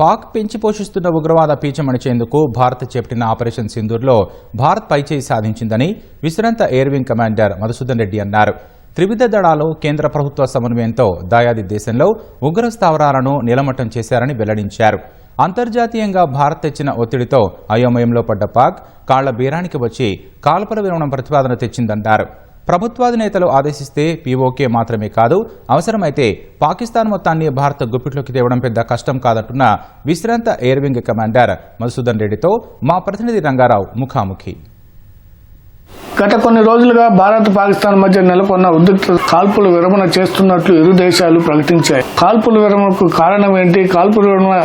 పాక్ పెంచి పోషిస్తున్న ఉగ్రవాద పీచమణిచేందుకు భారత్ చేపట్టిన ఆపరేషన్ సింధూర్లో భారత్ పైచేయి సాధించిందని విశ్రాంత ఎయిర్వింగ్ కమాండర్ మధుసూదన్ రెడ్డి అన్నారు. త్రివిధ దళాలు కేంద్ర ప్రభుత్వ సమన్వయంతో దాయాది దేశంలో ఉగ్ర స్థావరాలను నిలమట్టం చేశారని వెల్లడించారు. అంతర్జాతీయంగా భారత్ తెచ్చిన ఒత్తిడితో అయోమయంలో పడ్డ పాక్ కాళ్ళ బీరానికి వచ్చి కాల్పల విరమణం ప్రతిపాదన తెచ్చిందన్నారు. ప్రభుత్వాధినేతలు ఆదేశిస్తే పీఓకే మాత్రమే కాదు అవసరమైతే పాకిస్తాన్ మొత్తాన్ని భారత గుప్పిట్లోకి తేవడం పెద్ద కష్టం కాదంటున్న విశ్రాంత ఎయిర్ వింగ్ కమాండర్ మధుసూదన్ రెడ్డితో మా ప్రతినిధి రంగారావు ముఖాముఖి. గత కొన్ని రోజులుగా భారత్ పాకిస్తాన్ మధ్య నెలకొన్న ఉద్రిక్త కాల్పుల విరమణ చేస్తున్నట్లు ఇరు దేశాలు ప్రకటించాయి. కాల్పుల విరమణకు కారణం ఏంటి? కాల్పుల విరమణ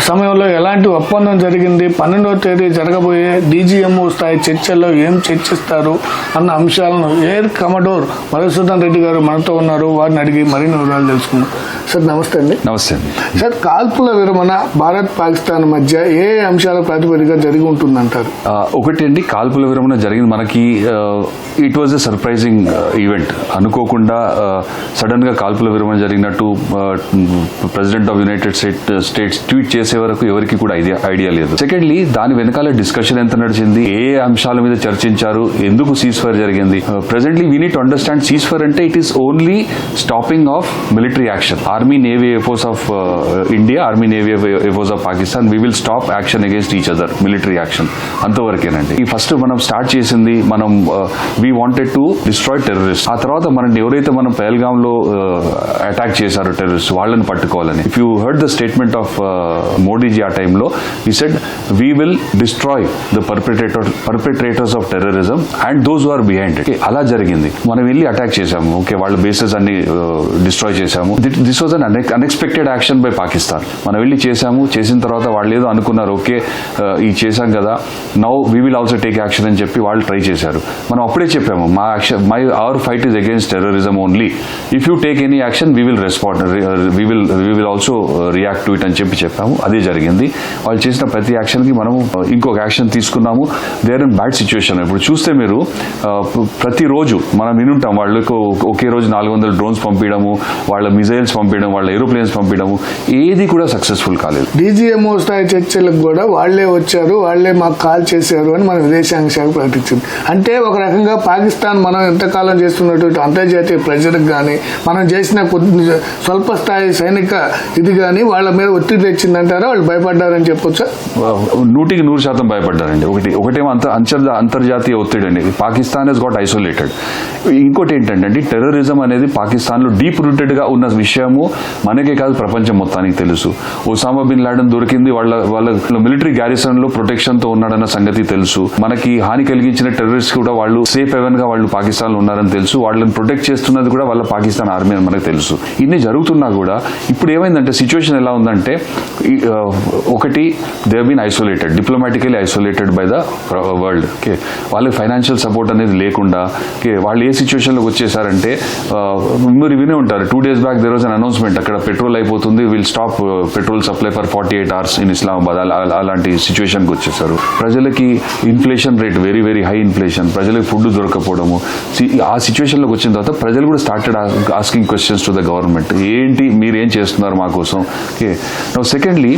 సమయంలో ఎలాంటి ఒప్పందం జరిగింది? పన్నెండవ తేదీ జరగబోయే డీజీఎంఓ స్థాయి చర్చల్లో ఏం చర్చిస్తారు? అన్న అంశాలను ఎయిర్ కమడోర్ మధుసూదన్ రెడ్డి గారు మనతో ఉన్నారు. వారిని అడిగి మరిన్ని వివరాలు తెలుసుకున్నారు సార్ నమస్తే అండి. నమస్తే సార్ కాల్పుల విరమణ భారత్ పాకిస్తాన్ మధ్య ఏ అంశాల ప్రాతిపదికగా జరిగి ఉంటుందంటారు? ఒకటి అండి కాల్పుల విరమణ జరిగింది. మనకి it was a surprising event అనుకోకుండా సడన్గా కాల్పుల విరమణ జరిగినట్టు president of United State States tweet చేసే వరకు ఎవరికి కూడా ఐడియా ఐడియా లేదు. సెకండ్లీ దాని వెనకాల డిస్కషన్ ఎంత నడిచింది? ఏ అంశాల మీద చర్చించారు? ఎందుకు సీజ్ ఫైర్ జరిగింది presently we need understand cease fire అంటే it is only stopping of military action army navy air force of India army navy air force of Pakistan we will stop action against each other military action అంతవరకేనండి. ఈ first మనం start చేసింది మనం we wanted to destroy terrorist ఆ తర్వాత మనం ఎవరైతే మనం పహల్గామ్లో attack చేశారో టెర్రరిస్ట్ వాళ్ళని పట్టుకోవాలని. If you heard the statement of Modiji ఆ టైంలో he said we will destroy the perpetrator perpetrators of terrorism and those are behind అలా జరిగింది. మనం వెళ్ళి అటాక్ చేశాము. ఓకే వాళ్ళ బేసెస్ అన్ని డిస్ట్రాయ్ చేశాము. This was an unexpected action by Pakistan మనం వెళ్ళి చేశాము చేసిన తర్వాత వాళ్ళు ఏదో అనుకున్నారు ఓకే ఈ చేశాం కదా now we will also take action అని చెప్పి వాళ్ళు ట్రై చేశారు. మనం అప్పుడే చెప్పాము మా action my our fight is against terrorism only. If you take any action we will respond we will we will also react to it అని చెప్పి చెప్పాము అదే జరిగింది. వాళ్ళు చేసిన ప్రతి యాక్షన్కి మనము ఇంకొక యాక్షన్ తీసుకున్నాము. దేర్ ఇన్ బ్యాడ్ సిచ్యువేషన్ ఇప్పుడు చూస్తే మీరు ప్రతిరోజు మనం వినుంటాం వాళ్ళకు ఒకే రోజు నాలుగు వందల డ్రోన్స్ పంపించడము వాళ్ళ మిజైల్స్ పంపించడం వాళ్ళ ఏరోప్లేన్స్ పంపించడము ఏది కూడా సక్సెస్ఫుల్ కాలేదు. డీజీఎంఓ స్థాయి చర్చలకు కూడా వాళ్ళే వచ్చారు వాళ్ళే మాకు కాల్ చేశారు అని మన విదేశాంగ శాఖ ప్రకటించింది. అంటే ఒక రకంగా పాకిస్తాన్ మనం ఎంతకాలం చేస్తున్నటువంటి అంతర్జాతీయ ప్రెజర్కి కానీ మనం చేసిన కొద్ది స్వల్ప స్థాయి సైనిక ఇది కానీ వాళ్ళ మీద ఒత్తిడి తెచ్చిందంటారా? వాళ్ళు భయపడ్డారని చెప్పొచ్చా? నూటికి నూరు శాతం భయపడ్డారండి. ఒకటి ఒకటేమో అంత అంతర్ అంతర్జాతీయ ఒత్తిడి అండి. పాకిస్తాన్ హెస్ గాట్ ఐసోలేటెడ్ ఇంకోటి ఏంటంటే టెర్రరిజం అనేది పాకిస్తాన్లో డీప్ రూటెడ్గా ఉన్న విషయము మనకే కాదు ప్రపంచం మొత్తానికి తెలుసు. ఒసామా బిన్ లాడన్ దొరికింది వాళ్ళ వాళ్ళ మిలిటరీ గ్యారెస్టన్లో ప్రొటెక్షన్తో ఉన్నాడన్న సంగతి తెలుసు. మనకి హాని కలిగించిన టెర్రరిస్ట్ కూడా వాళ్ళు సేఫ్ హెవెన్గా వాళ్ళు పాకిస్తాన్లో ఉన్నారని తెలుసు. వాళ్ళని ప్రొటెక్ట్ చేస్తున్నది కూడా వాళ్ళ పాకిస్తాన్ ఆర్మీ అని మనకు తెలుసు. ఇన్ని జరుగుతున్నా కూడా ఇప్పుడు ఏమైందంటే సిచ్యువేషన్ ఎలా ఉందంటే ఒకటి they been isolated diplomatically isolated by the world. Okay? వాళ్ళకి ఫైనాన్షియల్ సపోర్ట్ అనేది లేకుండా ఓకే? వాళ్ళు ఏ సిచ్యువేషన్లోకి వచ్చేసారంటే మీరు వినే ఉంటారు two days back there was an announcement అక్కడ పెట్రోల్ అయిపోతుంది. Will stop petrol supply for forty eight hours in Islamabad అలాంటి సిచ్యువేషన్కి వచ్చేసారు. ప్రజలకి inflation rate very very high inflation ప్రజలకు ఫుడ్ దొరకపోవడము ఆ ఆ సిచ్యువేషన్లోకి వచ్చిన తర్వాత ప్రజలు కూడా started asking questions to the government ఏంటి మీరు ఏం చేస్తున్నారు మా కోసం? ఓకే. సెకండ్లీ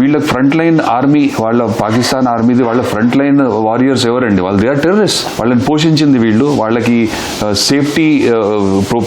వీళ్ళ ఫ్రంట్ లైన్ ఆర్మీ వాళ్ళ పాకిస్తాన్ ఆర్మీది వాళ్ళ ఫ్రంట్ లైన్ వారియర్స్ ఎవరండి? వాళ్ళు దే ఆర్ టెర్రరిస్ట్ వాళ్ళని పోషించింది వీళ్ళు. వాళ్ళకి uh, సేఫ్టీ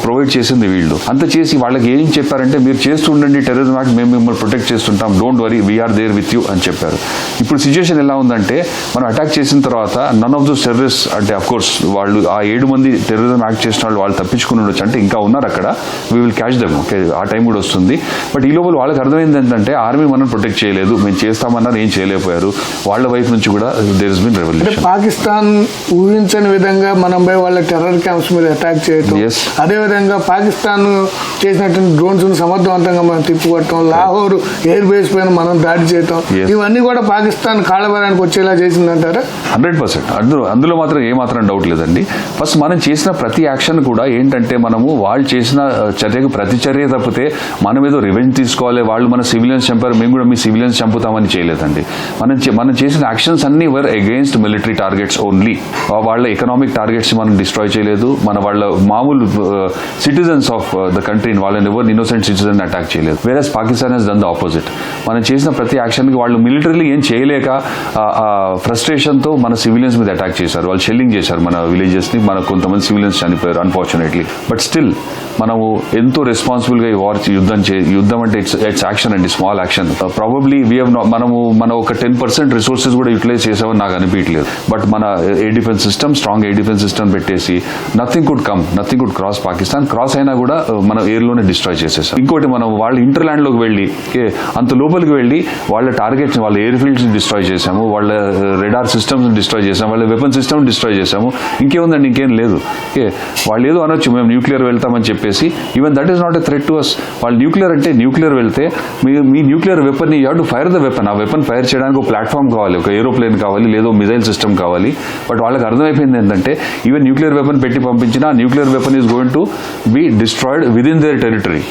ప్రొవైడ్ uh, చేసింది వీళ్ళు. అంత చేసి వాళ్ళకి ఏం చెప్పారు? చెప్పారంటే మీరు చేస్తుండండి టెర్రరిజం యాక్ట్ మేము మిమ్మల్ని ప్రొటెక్ట్ చేస్తుంటాం. Don't worry we're there with you అని చెప్పారు. ఇప్పుడు సిచ్యువేషన్ ఎలా ఉందంటే మనం అటాక్ చేసిన తర్వాత నన్ ఆఫ్ దోస్ టెర్రరిస్ట్ అంటే అఫ్ కోర్స్ వాళ్ళు ఆ ఏడు మంది టెర్రరిజం యాక్ట్ చేసిన వాళ్ళు వాళ్ళు తప్పించుకుని ఉండొచ్చు అంటే ఇంకా ఉన్నారు అక్కడ. We will catch them okay ఆ టైం కూడా వస్తుంది. బట్ ఈ లోపల వాళ్ళకి అర్థమైంది ఏంటంటే ఆర్మీ మనం ప్రొటెక్ట్ చేయలేదు. మేము చేస్తామన్నారు ఏం చేయలేకపోయారు. వాళ్ళ వైపు నుంచి కూడా there is been revolution Pakistan ఊహించని విధంగా మనం పోయి వాళ్ళ టెర్రర్ క్యాంప్స్ మీద అటాక్ చేయటం. అదే విధంగా పాకిస్తాన్ చేసినటువంటి డ్రోన్స్ సమర్థవంతంగా మనం తిప్పుకొట్టడం లాహోర్ ఎయిర్ బేస్ పైన మనం దాడి చేయటం. ఇవన్నీ కూడా పాకిస్తాన్ కాళ్ళబేరానికి వచ్చేలా చేసిందంటారా? Hundred percent. అందులో అందులో మాత్రం ఏ మాత్రం డౌట్ లేదండి. ఫస్ట్ మనం చేసిన ప్రతి యాక్షన్ కూడా ఏంటంటే మనము వాళ్ళు చేసిన చర్యకు ప్రతి చర్య తప్పితే మనం ఏదో రివెంజ్ తీసుకోవాలి. వాళ్ళు మన సివిలియన్స్ చంపారు. మేము కూడా మీ సివిలియన్స్ చంపుతామని చేయలేదండి. మనం మనం చేసిన యాక్షన్స్ అన్ని were against military targets only వాళ్ళ ఎకనామిక్ టార్గెట్స్ మనం డిస్ట్రాయ్ చేయలేదు. మన వాళ్ళ మామూలు సిటిజన్స్ ఆఫ్ ద కంట్రీని వాళ్ళని ఎవరు ఇన్నోసెంట్ సిటిజన్ అటాక్ చేయలేదు. వేరే Pakistan has done the opposite మనం చేసిన ప్రతి యాక్షన్కి వాళ్ళు మిలిటరీలో ఏం చేయలేక ఫ్రస్ట్రేషన్తో మన సివిలియన్స్ మీద అటాక్ చేశారు. వాళ్ళు షెల్లింగ్ చేశారు మన విలేజెస్ని మన కొంతమంది సివిలియన్స్ చనిపోయారు అన్ఫార్చునేట్లీ బట్ స్టిల్ మనము ఎంతో రెస్పాన్సిబుల్గా ఈ వార్ యుద్ధం చే యుద్ధం అంటే ఇట్స్ ఇట్స్ యాక్షన్ అండి స్మాల్ యాక్షన్ ప్రాబబ్లీ వీ మనము మన ఒక టెన్ పర్సెంట్ రిసోర్సెస్ కూడా యూటిలైజ్ చేసామని నాకు అనిపించలేదు బట్ మన air defence system strong air defence system పెట్టేసి nothing could come nothing could cross Pakistan cross అయినా కూడా uh, మన మనం ఎయిర్లోనే డిస్ట్రాయ్ చేసేసాం ఇంకోటి మనం వాళ్ళ ఇంటర్లాండ్లోకి వెళ్ళి అంత లోపలికి వెళ్ళి వాళ్ళ టార్గెట్స్ వాళ్ళ ఎయిర్ ఫీల్డ్స్ని డిస్ట్రాయ్ చేసాము వాళ్ళ రెడార్ సిస్టమ్స్ డిస్ట్రాయ్ చేసాము వాళ్ళ వెపన్ సిస్టమ్ డిస్ట్రాయ్ చేసాము ఇంకేముందండి ఇంకేం లేదు. ఓకే వాళ్ళు ఏదో అనొచ్చు మేము న్యూక్లియర్ వెళ్తామని చెప్పేసి. Even that is not a threat to us వాళ్ళు న్యూక్లియర్ అంటే న్యూక్లియర్ వెళ్తే మీ మీ nuclear weapon you to fire the weapon ఆ వెపన్ ఫైర్ చేయడానికి ఒక ప్లాట్ఫామ్ కావాలి ఒక ఏరోప్లేన్ కావాలి లేదో మిజైల్ సిస్టమ్ కావాలి. బట్ వాళ్ళకి అర్థమైపోయింది ఏంటంటే ఈవెన్ న్యూక్లియర్ వెపన్ పెట్టి పంపించినా nuclear weapon is going to be destroyed within their territory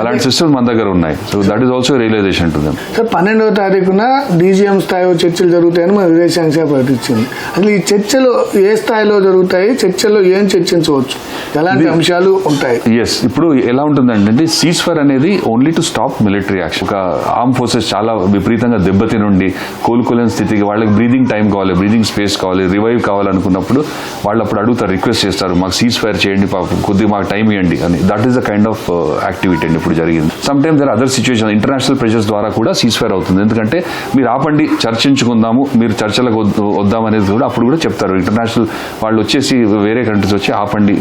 అలాంటి సిస్టమ్స్ మన దగ్గర ఉన్నాయి. So that is also realization to them sir పన్నెండవ తారీఖున డీజీఎం స్థాయిలో చర్చలు జరుగుతాయని మన విదేశాంగ శాఖ ప్రకటించింది. అసలు ఈ చర్చలు ఏ స్థాయిలో జరుగుతాయి? చర్చల్లో ఏం చర్చించవచ్చు? ఎలాంటి అంశాలు ఉంటాయి? ఎస్ ఇప్పుడు ఎలా ఉంటుందంటే సీజ్ ఫైర్ అనేది only to stop military action ఒక ఆర్మ్ ఫోర్సెస్ చాలా విపరీతంగా దెబ్బతిని ఉండి కోలుకోలేని స్థితికి వాళ్ళకి బ్రీదింగ్ టైం కావాలి బ్రీదింగ్ స్పేస్ కావాలి రివైవ్ కావాలనుకున్నప్పుడు వాళ్ళు అప్పుడు అడుగుతారు రిక్వెస్ట్ చేస్తారు మాకు సీజ్ ఫైర్ చేయండి పాపం కొద్దిగా మాకు టైం ఇవ్వండి అని. That is the kind of activity అండి ఇప్పుడు జరిగింది. Sometimes there other situation international pressures ద్వారా కూడా సీజ్ ఫైర్ అవుతుంది. ఎందుకంటే మీరు ఆపండి చర్చించుకుందాము మీరు చర్చలకు వద్దు- వద్దాం అనేది కూడా అప్పుడు కూడా చెప్తారు. ఇంటర్నేషనల్ వాళ్ళు వచ్చేసి వేరే కంట్రీస్ వచ్చి ఆపండి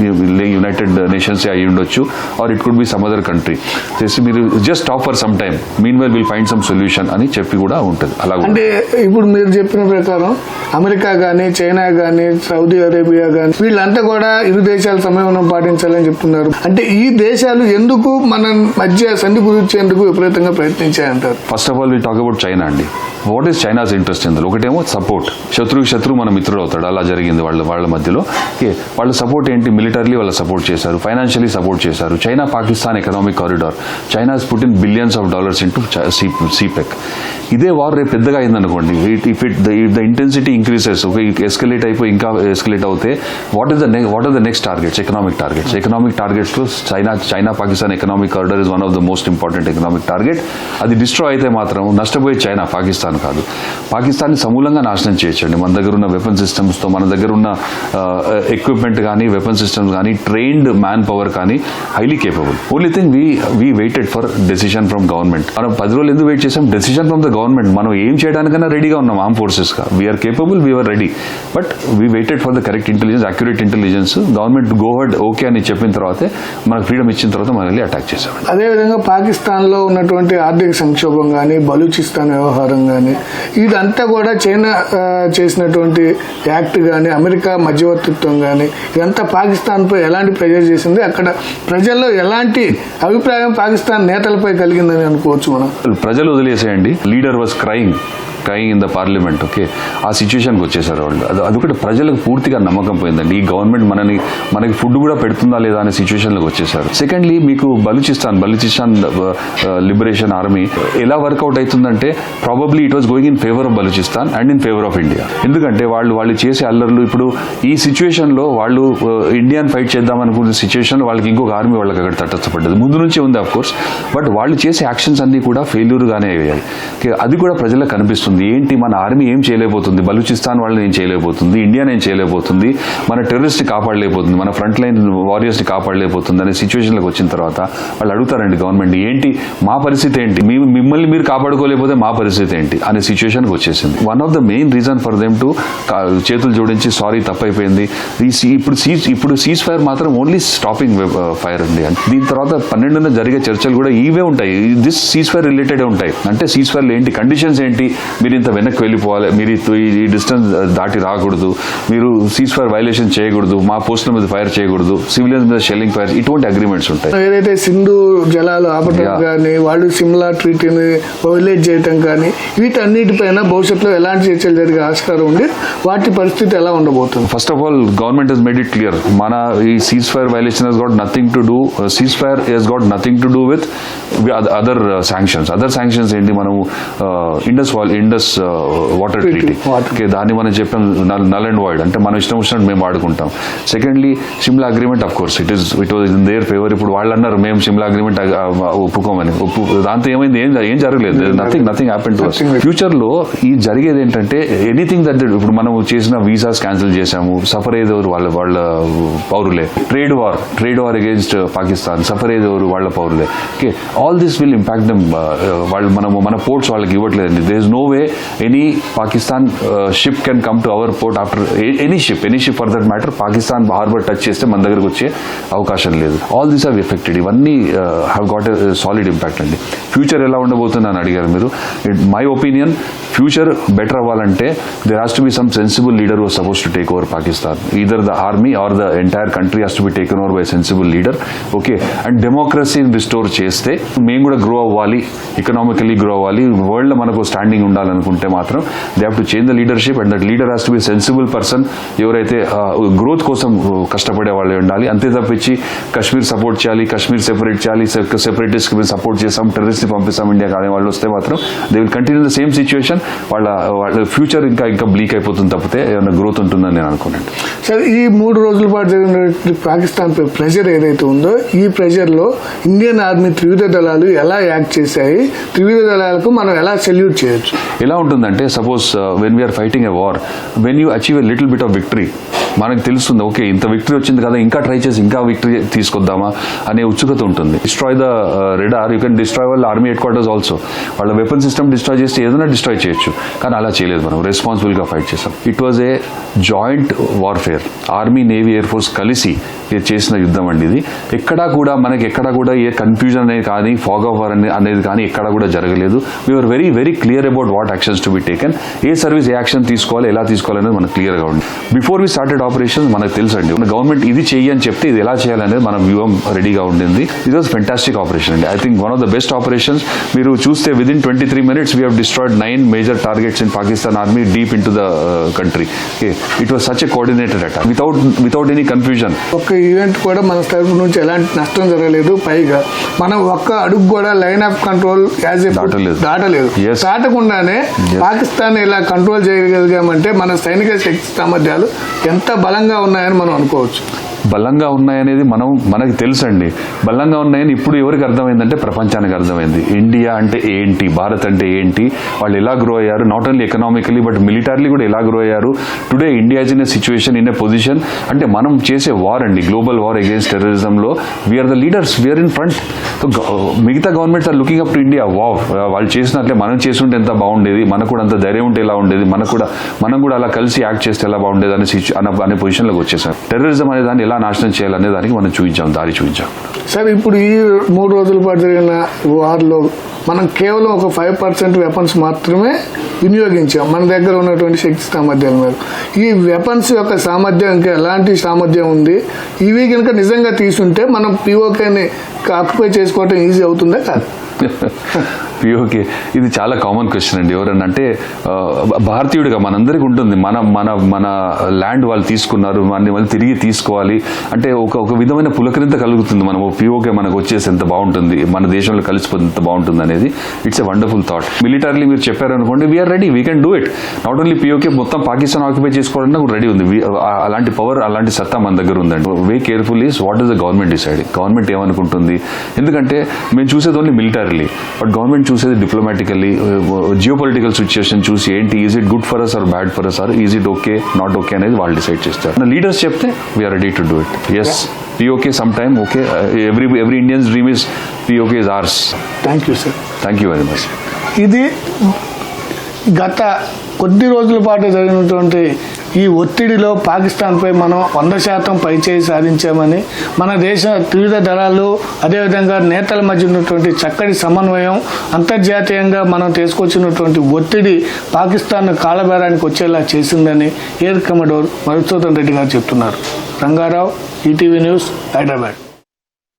యునైటెడ్ నేషన్స్ అయ్యి ఉండొచ్చు or it could be some other country చేసి మీరు just stop for some time meanwhile will find some solution అని చెప్పి కూడా ఉంటుంది. అలా అంటే ఇప్పుడు మీరు చెప్పిన ప్రకారం అమెరికా కానీ చైనా కానీ సౌదీ అరేబియా కానీ వీళ్ళంతా కూడా ఇరు దేశాల సమయం పాటించాలని చెప్తున్నారు. అంటే ఈ దేశాలు ఎందుకు మన మధ్య సంధి కుదిర్చేందుకు విపరీతంగా ప్రయత్నించాయంటారు. First of all we talk about China అండి. వాట్ ఈస్ చైనాస్ ఇంట్రెస్ట్ ఇందులో ఒకటేమో సపోర్ట్ శత్రువు శత్రువు మన మిత్రుడు అవుతాడు. అలా జరిగింది వాళ్ళ వాళ్ళ మధ్యలో. ఓకే. వాళ్ళ సపోర్ట్ ఏంటి? మిలిటరీ వాళ్ళ సపోర్ట్ చేశారు. ఫైనాన్షియలీ సపోర్ట్ చేశారు. China Pakistan economic corridor China's put in billions of dollars into CPEC ఇదే వార్ రేపు పెద్దగా అయిందనుకోండి. If it the intensity increases ఒక ఎస్కలేట్ అయిపోయి ఇంకా ఎస్కలేట్ అవుతే what is the what are the next targets economic targets economic టార్గెట్స్లో China China Pakistan economic corridor is one of the most important economic target అది destroy అయితే మాత్రం నష్టపోయే China Pakistan కాదు. పాకిస్తాన్ సమూలంగా నాశనం చేయొచ్చండి మన దగ్గర ఉన్న వెపన్ సిస్టమ్స్తో మన దగ్గర ఉన్న ఎక్విప్మెంట్ కానీ వెపన్ సిస్టమ్స్ కానీ ట్రైన్డ్ మ్యాన్ పవర్ కానీ highly capable only thing we we waited for decision from government మనం పది రోజులు ఎందుకు వెయిట్ చేసాం? డెసిషన్ ఫ్రమ్ ద గవర్నమెంట్ మనం ఏం చేయడానికైనా రెడీగా ఉన్నాం arm ఫోర్సెస్గా we're capable we're ready but we waited for the correct intelligence accurate intelligence government go ahead okay అని చెప్పిన తర్వాతే మనకు ఫ్రీడమ్ ఇచ్చిన తర్వాత మనం వెళ్ళి అటాక్ చేసాం అదేవిధంగా పాకిస్తాన్లో ఉన్నటువంటి ఆర్థిక సంక్షోభం కానీ బలూచిస్తాన్ వ్యవహారం కానీ ఇదంతా కూడా చైనా చేసినటువంటి యాక్ట్ కానీ అమెరికా మధ్యవర్తిత్వం కానీ ఇదంతా పాకిస్తాన్పై ఎలాంటి ప్రెజర్ చేసింది? అక్కడ ప్రజల్లో ఎలాంటి అభిప్రాయం పాకిస్తాన్ నేతలపై కలిగిందని అనుకోవచ్చు మనం? ప్రజలు వదిలేసేయండి. Leader was crying crime in the parliament okay ఆ సిచ్యువేషన్కి వచ్చేసారు వాళ్ళు. అది అది ఒకటి ప్రజలకు పూర్తిగా నమ్మకం పోయిందండి. ఈ గవర్నమెంట్ మనని మనకి ఫుడ్ కూడా పెడుతుందా లేదా అనే సిచ్యువేషన్లోకి వచ్చేసారు. సెకండ్లీ మీకు బలూచిస్తాన్ బలూచిస్తాన్ లిబరేషన్ ఆర్మీ ఎలా వర్కౌట్ అవుతుందంటే probably it was going in favour of Balochistan and in favour of India ఎందుకంటే వాళ్ళు వాళ్ళు చేసే అల్లర్లు ఇప్పుడు ఈ సిచ్యువేషన్లో వాళ్ళు uh, ఇండియాని ఫైట్ చేద్దాం అనుకున్న సిచ్యువేషన్ వాళ్ళకి ఇంకొక ఆర్మీ వాళ్ళకి అక్కడ తటస్థపడ్డది. ముందు నుంచే ఉంది అఫ్ కోర్స్ బట్ వాళ్ళు చేసే యాక్షన్స్ అన్ని కూడా ఫెయిల్యూర్గానే అయ్యాయి. అది కూడా ప్రజలకు కనిపిస్తుంది. ఏంటి మన ఆర్మీ ఏం చేయలేకపోతుంది? బలూచిస్తాన్ వాళ్ళని ఏం చేయలేకపోతుంది? ఇండియా ఏం చేయలేకపోతుంది? మన టెర్రరిస్ట్ని కాపాడలేకపోతుంది? మన ఫ్రంట్ లైన్ వారియర్స్ని కాపాడలేకపోతుంది? అనే సిచ్యువేషన్లకు వచ్చిన తర్వాత వాళ్ళు అడుగుతారండి గవర్నమెంట్ ఏంటి? మా పరిస్థితి ఏంటి? మిమ్మల్ని మీరు కాపాడుకోలేకపోతే మా పరిస్థితి ఏంటి? అనే సిచ్యువేషన్కి వచ్చేసింది. One of the main reason for them to చేతులు జోడించి సారీ తప్పైపోయింది. ఈ సీ- ఇప్పుడు సీజ్ ఇప్పుడు సీజ్ ఫైర్ మాత్రం ఓన్లీ స్టాపింగ్ ఫైర్ అండి దీని తర్వాత పన్నెండున జరిగే చర్చలు కూడా ఇవే ఉంటాయి. దిస్ సీజ్ ఫైర్ రిలేటెడ్ ఉంటాయి. అంటే సీజ్ ఫైర్లో ఏంటి కండిషన్స్ ఏంటి మీరు ఇంత వెనక్కి వెళ్ళిపోవాలి మీరు ఈ- డిస్టెన్స్ దాటి రాకూడదు మీరు సీజ్ ఫైర్ వైలేషన్ చేయకూడదు మా పోస్టుల మీద ఫైర్ చేయకూడదు సివిలియన్స్ మీద షెల్లింగ్ ఫైర్ ఇటువంటి అగ్రిమెంట్స్ ఉంటాయి. ఏదైతే సింధు జలాలు ఆపటం. కానీ వాళ్ళు సిమ్లా ట్రీటీని వైలేట్ చేయటం కానీ వీటన్నిటిపైన భవిష్యత్తులో ఎలాంటి చర్చలు జరిగే ఆస్కారం ఉంది వాటి పరిస్థితి ఎలా ఉండబోతుంది? First of all government is made it clear మన ఈ cease fire violation has got nothing to do cease fire has got nothing to do with other sanctions other sanctions ఏంటి? మనం Indus wall Indus water treaty. Okay దాన్ని మనం చెప్పాం null and wide అంటే మనం ఇష్టం వచ్చినట్టు మేము వాడుకుంటాం. Secondly Simla agreement of course it is it was in their favour ఇప్పుడు వాళ్ళు అన్నారు మేము సిమ్లా అగ్రిమెంట్ ఒప్పుకోమని. ఒప్పు దాంతో ఏమైంది? ఏం ఏం జరగలేదు. Nothing nothing happened. ఫ్యూచర్లో ఈ జరిగేది ఏంటంటే ఎనీథింగ్ దట్ ఇప్పుడు మనం చేసిన వీసాస్ క్యాన్సిల్ చేశాము సఫర్ అయ్యేదెవరు వాళ్ళ వాళ్ళ పౌరులే. Trade war trade war against Pakistan suffer అయ్యేదెవరు వాళ్ళ పౌరులే. Okay all this will impact them వాళ్ళు మనము మన పోర్ట్స్ వాళ్ళకి ఇవ్వట్లేదండి. There is no way any Pakistan ship can come to our port after any ship any ship for that matter Pakistan harbour touch చేస్తే మన దగ్గరకు వచ్చే అవకాశం లేదు. ఆల్ దీస్ హావ్ ఎఫెక్టెడ్ ఇవన్నీ హ్యావ్ గాట్ సాలిడ్ ఇంపాక్ట్ అండి. Future ఎలా ఉండబోతుంది అని అడిగారు మీరు. మై ఒపీనియన్ ఫ్యూచర్ బెటర్ అవ్వాలంటే there has to be some sensible leader was suppose to take over Pakistan either the army or the entire country has to be taken over by sensible leader okay and డెమోక్రసీని restore చేస్తే మేము కూడా grow అవ్వాలి economically grow అవ్వాలి world మనకు standing ఉండాలనుకుంటే మాత్రం they have to change the leadership and that leader has to be sensible person ఎవరైతే growth కోసం కష్టపడే వాళ్ళు ఉండాలి. అంతే తప్పించి కశ్మీర్ సపోర్ట్ చేయాలి కశ్మీర్ సెపరేట్ చేయాలి సెపరేటిస్ట్ మేము సపోర్ట్ చేస్తాం టెర్రరిస్ట్ పంపిస్తాం ఇండియా కానీ వాళ్ళు వస్తే మాత్రం they will continue the same situation వాళ్ళ వాళ్ళ ఫ్యూచర్ ఇంకా ఇంకా బ్లీక్ అయిపోతుంది తప్పితే ఏమైనా గ్రోత్ ఉంటుందని నేను అనుకున్నాను సరే ఈ మూడు రోజుల పాటు జరిగిన పాకిస్తాన్ పై ప్రెషర్ ఏదైతే ఉందో ఈ ప్రెషర్లో ఇండియన్ ఆర్మీ త్రివిధ దళాలు ఎలా యాక్ట్ చేశాయి? త్రివిధ దళాలకు మనం ఎలా సెల్యూట్ చేయొచ్చు? ఎలా ఉంటుందంటే suppose when we're fighting a war when you achieve a little bit of victory మనకు తెలుస్తుంది ఓకే ఇంత విక్టరీ వచ్చింది కదా ఇంకా ట్రై చేసి ఇంకా విక్టరీ తీసుకొద్దామా అనే ఉత్సుకత ఉంటుంది. Destroy the radar you can destroy వాళ్ళ ఆర్మీ హెడ్ క్వార్టర్స్ ఆల్సో వాళ్ళ వెపన్ సిస్టమ్ డిస్ట్రాయ్ చేస్తే ఏదైనా డిస్ట్రాయ్ చేయొచ్చు. కానీ అలా చేయలేదు మనం రెస్పాన్సిబుల్గా ఫైట్ చేసాం it was a joint warfare army navy air force కలిసి చేసిన యుద్ధం అండి ఇది. ఎక్కడా కూడా మనకి ఎక్కడా కూడా ఏ కన్ఫ్యూజన్ అనేది కానీ ఫాగ్ ఆఫ్ వార్ అనేది కానీ ఎక్కడా కూడా జరగలేదు. We're very very clear about what actions to be taken a service a action తీసుకోవాలి ఎలా తీసుకోవాలి అనేది మనకు క్లియర్గా ఉంది. బిఫోర్ వి స్టార్టెడ్ ఆపరేషన్ మనకు తెలుసు అండి గవర్నమెంట్ ఇది చెయ్యి అని చెప్తే ఇది ఎలా చేయాలనేది మన వ్యూహం రెడీగా ఉండింది. ఇది వాజ్ ఫెంటాస్టిక్ ఆపరేషన్ అండి. I think one of the best operations మీరు చూస్తే within twenty three minutes we destroyed nine major targets in Pakistan army deep into the country it was such a coordinated attack without without any confusion ఒక్క event కూడా మన తరపు నుంచి ఎలాంటి నష్టం జరగలేదు పైగా మనం ఒక్క అడుగు కూడా line of control as a దాటలేదు. దాటకుండానే పాకిస్తాన్ ఇలా కంట్రోల్ చేయగలిగామంటే మన సైనిక శక్తి సామర్థ్యాలు ఎంత బలంగా ఉన్నాయని మనం అనుకోవచ్చు. బలంగా ఉన్నాయనేది మనం మనకు తెలుసండి. బలంగా ఉన్నాయని ఇప్పుడు ఎవరికి అర్థమైందంటే ప్రపంచానికి అర్థమైంది. ఇండియా అంటే ఏంటి? భారత్ అంటే ఏంటి? వాళ్ళు ఎలా గ్రో అయ్యారు? Not only economically but militarily కూడా ఎలా గ్రో అయ్యారు? Today India in a situation in a position అంటే మనం చేసే వార్ అండి. Global war against టెర్రరిజంలో we are the leaders we are in front మిగతా governments are looking up to India wow వాళ్ళు చేసినట్లే మనం చేస్తుంటే ఎంత బాగుండేది? మనకు కూడా అంత ధైర్యం ఉంటే ఎలా ఉండేది? మనకు కూడా మనం కూడా అలా కలిసి యాక్ట్ చేస్తే ఎలా బాగుండేది? అనే సిచ్యు అనే అనే పొజిషన్లోకి వచ్చేసాం టెర్రరిజం అనే దాన్ని ఎలా నాశనం చేయాలనే దానికి మనం చూపించాం దారి చూపించాం. సార్ ఇప్పుడు ఈ మూడు రోజుల పాటు జరిగిన వార్లో మనం కేవలం ఒక ఫైవ్ పర్సెంట్ వెపన్స్ మాత్రమే వినియోగించాం. మన దగ్గర ఉన్నటువంటి శక్తి సామర్థ్యాల మీద ఈ వెపన్స్ యొక్క సామర్థ్యం ఇంకా ఎలాంటి సామర్థ్యం ఉంది? ఇవి కనుక నిజంగా తీసుంటే మనం పిఓకేని ఆక్యుపై చేసుకోవటం ఈజీ అవుతుందా కాదు? పిఓకే. ఇది చాలా కామన్ క్వశ్చన్ అండి. ఎవరన్నా అంటే భారతీయుడిగా మనందరికీ ఉంటుంది. మన మన మన ల్యాండ్ వాళ్ళు తీసుకున్నారు మనని మళ్ళీ తిరిగి తీసుకోవాలి. అంటే ఒక ఒక విధమైన పులకరింత కలుగుతుంది మనం పిఓకే మనకు వచ్చేసి ఎంత బాగుంటుంది మన దేశంలో కలిసిపోతే ఎంత బాగుంటుంది అనేది it's a wonderful thought military మీరు చెప్పారనుకోండి we are ready we can do it not only PoK మొత్తం పాకిస్తాన్ ఆక్యుపై చేసుకోవాలన్నా రెడీ ఉంది. అలాంటి పవర్ అలాంటి సత్తా మన దగ్గర ఉందండి. We careful is what is the government decide government ఏమనుకుంటుంది? ఎందుకంటే మేము చూసేది ఓన్లీ మిలిటరీలీ బట్ గవర్నమెంట్ చూసేది డిప్లొమాటికల్లీ జియో పొలిటికల్ సిచ్యుయేషన్ చూసి ఏంటి is it good for us or bad for us or is it okay not okay అనేది వాళ్ళు decide చేస్తారు. లీడర్స్ చెప్తే we are ready to do it yes PoK some time okay every every Indian's dream is PoK is ours thank you sir thank you very much ఇది గత కొద్ది రోజుల పాటు జరిగినటువంటి ఈ ఒత్తిడిలో పాకిస్తాన్పై మనం వంద శాతం పైచేయి సాధించామని మన దేశ త్రివిధ దళాలు అదేవిధంగా నేతల మధ్య ఉన్నటువంటి చక్కటి సమన్వయం అంతర్జాతీయంగా మనం తీసుకొచ్చినటువంటి ఒత్తిడి పాకిస్తాన్ కాలబేరానికి వచ్చేలా చేసిందని ఎయిర్ కమడోర్ మధుసూదన్ రెడ్డి గారు చెప్తున్నారు. Rangarao ETV news Hyderabad.